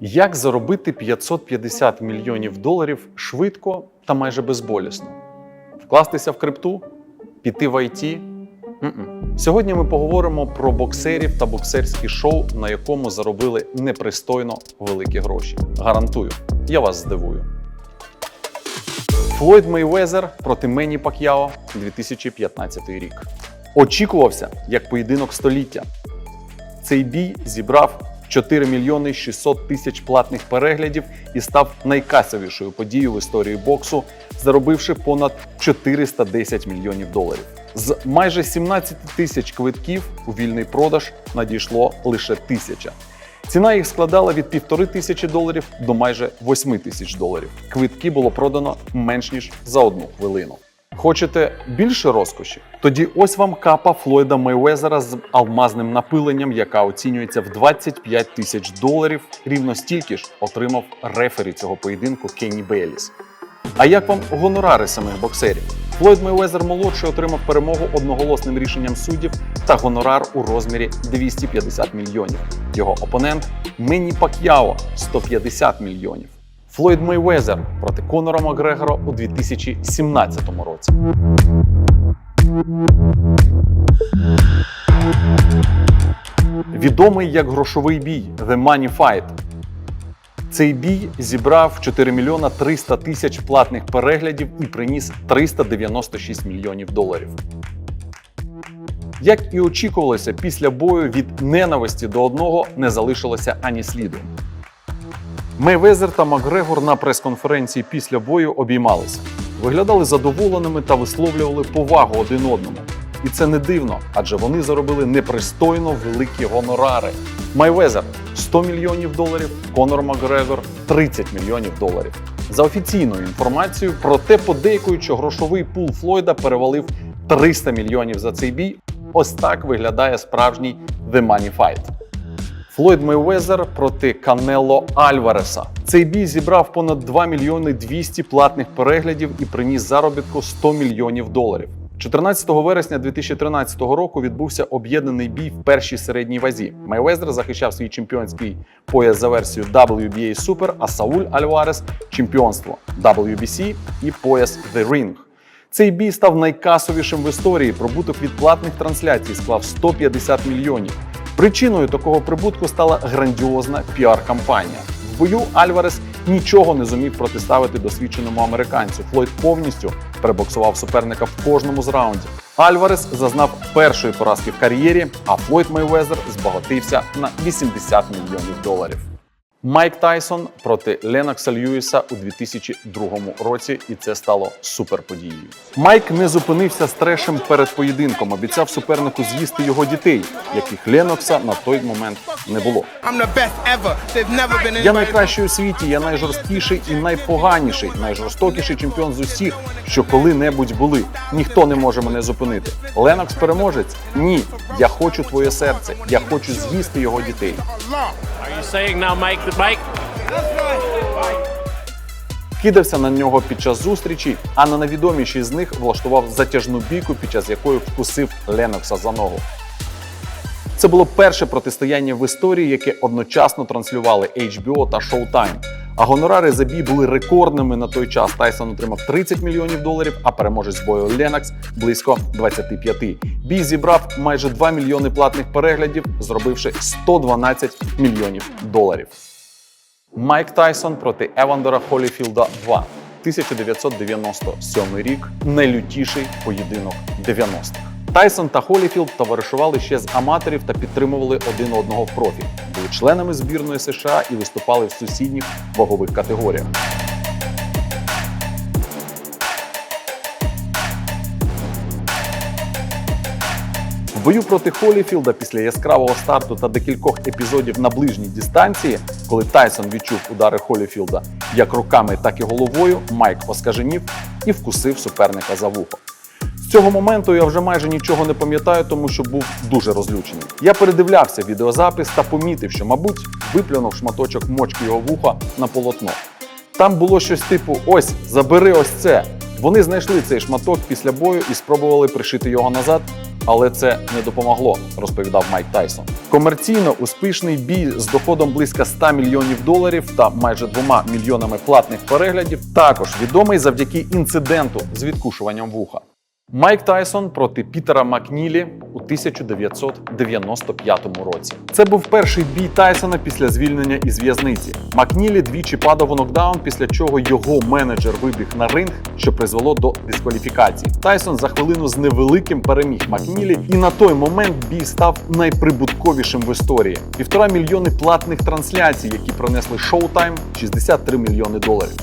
Як заробити 550 мільйонів доларів швидко та майже безболісно? Вкластися в крипту? Піти в IT? М-м. Сьогодні ми поговоримо про боксерів та боксерські шоу, на якому заробили непристойно великі гроші. Гарантую, я вас здивую. Флойд Мейвезер проти Мені Пак'яо 2015 рік. Очікувався як поєдинок століття. Цей бій зібрав 4 мільйони 600 тисяч платних переглядів і став найкасовішою подією в історії боксу, заробивши понад 410 мільйонів доларів. З майже 17 тисяч квитків у вільний продаж надійшло лише тисяча. Ціна їх складала від півтори тисячі доларів до майже 8 тисяч доларів. Квитки було продано менш ніж за одну хвилину. Хочете більше розкоші? Тоді ось вам капа Флойда Мейвезера з алмазним напиленням, яка оцінюється в 25 тисяч доларів. Рівно стільки ж отримав рефері цього поєдинку Кенні Бейліс. А як вам гонорари самих боксерів? Флойд Мейвезер молодший отримав перемогу одноголосним рішенням суддів та гонорар у розмірі 250 мільйонів. Його опонент Менні Пак'яо 150 мільйонів. Флойд Мейвезер проти Конора Макгрегора у 2017 році. Відомий як грошовий бій The Money Fight. Цей бій зібрав 4 мільйона 300 тисяч платних переглядів і приніс 396 мільйонів доларів. Як і очікувалося, після бою від ненависті до одного не залишилося ані сліду. Мейвезер та Макгрегор на прес-конференції після бою обіймалися, виглядали задоволеними та висловлювали повагу один одному. І це не дивно, адже вони заробили непристойно великі гонорари. Майвезер 100 мільйонів доларів, Конор Макгрегор 30 мільйонів доларів. За офіційною інформацією, проте подейкують, що грошовий пул Флойда перевалив 300 мільйонів за цей бій. Ось так виглядає справжній The Money Fight. Флойд Мейвезер проти Канело Альвареса. Цей бій зібрав понад 2 мільйони 200 платних переглядів і приніс заробітку 100 мільйонів доларів. 14 вересня 2013 року відбувся об'єднаний бій в першій середній вазі. Мейвезер захищав свій чемпіонський пояс за версією WBA Super, а Сауль Альварес чемпіонство WBC і пояс The Ring. Цей бій став найкасовішим в історії. Прибуток від платних трансляцій склав 150 мільйонів. Причиною такого прибутку стала грандіозна піар-кампанія. В бою Альварес нічого не зумів протиставити досвідченому американцю. Флойд повністю перебоксував суперника в кожному з раундів. Альварес зазнав першої поразки в кар'єрі, а Флойд Мейвезер збагатився на 80 мільйонів доларів. Майк Тайсон проти Ленокса Льюіса у 2002 році, і це стало суперподією. Майк не зупинився з трешем перед поєдинком, обіцяв супернику з'їсти його дітей, яких Ленокса на той момент не було. Я найкращий у світі, я найжорсткіший і найпоганіший, найжорстокіший чемпіон з усіх, що коли-небудь були. Ніхто не може мене зупинити. Ленокс переможець? Ні. Я хочу твоє серце. Я хочу з'їсти його дітей. Are you saying now make the? Кидався на нього під час зустрічі, а на найвідомішій з них влаштував затяжну бійку, під час якої вкусив Ленокса за ногу. Це було перше протистояння в історії, яке одночасно транслювали HBO та Showtime. А гонорари за бій були рекордними на той час. Тайсон отримав 30 мільйонів доларів, а переможець бою Ленокс близько 25. Бій зібрав майже 2 мільйони платних переглядів, зробивши 112 мільйонів доларів. Майк Тайсон проти Евандера Холіфілда 2. 1997 рік найлютіший поєдинок 90-х. Тайсон та Холіфілд товаришували ще з аматорів та підтримували один одного в профі. Були членами збірної США і виступали в сусідніх вагових категоріях. Бою проти Холіфілда після яскравого старту та декількох епізодів на ближній дистанції, коли Тайсон відчув удари Холіфілда як руками, так і головою, Майк оскаженів і вкусив суперника за вухо. З цього моменту я вже майже нічого не пам'ятаю, тому що був дуже розлючений. Я передивлявся відеозапис та помітив, що, мабуть, виплюнув шматочок мочки його вуха на полотно. Там було щось типу: ось, забери ось це. Вони знайшли цей шматок після бою і спробували пришити його назад, але це не допомогло, розповідав Майк Тайсон. Комерційно успішний бій з доходом близько 100 мільйонів доларів та майже 2 мільйонами платних переглядів також відомий завдяки інциденту з відкушуванням вуха. Майк Тайсон проти Пітера Макнілі у 1995 році. Це був перший бій Тайсона після звільнення із в'язниці. Макнілі двічі падав у нокдаун, після чого його менеджер вибіг на ринг, що призвело до дискваліфікації. Тайсон за хвилину з невеликим переміг Макнілі, і на той момент бій став найприбутковішим в історії. Півтора мільйони платних трансляцій, які принесли Showtime – 63 мільйони доларів.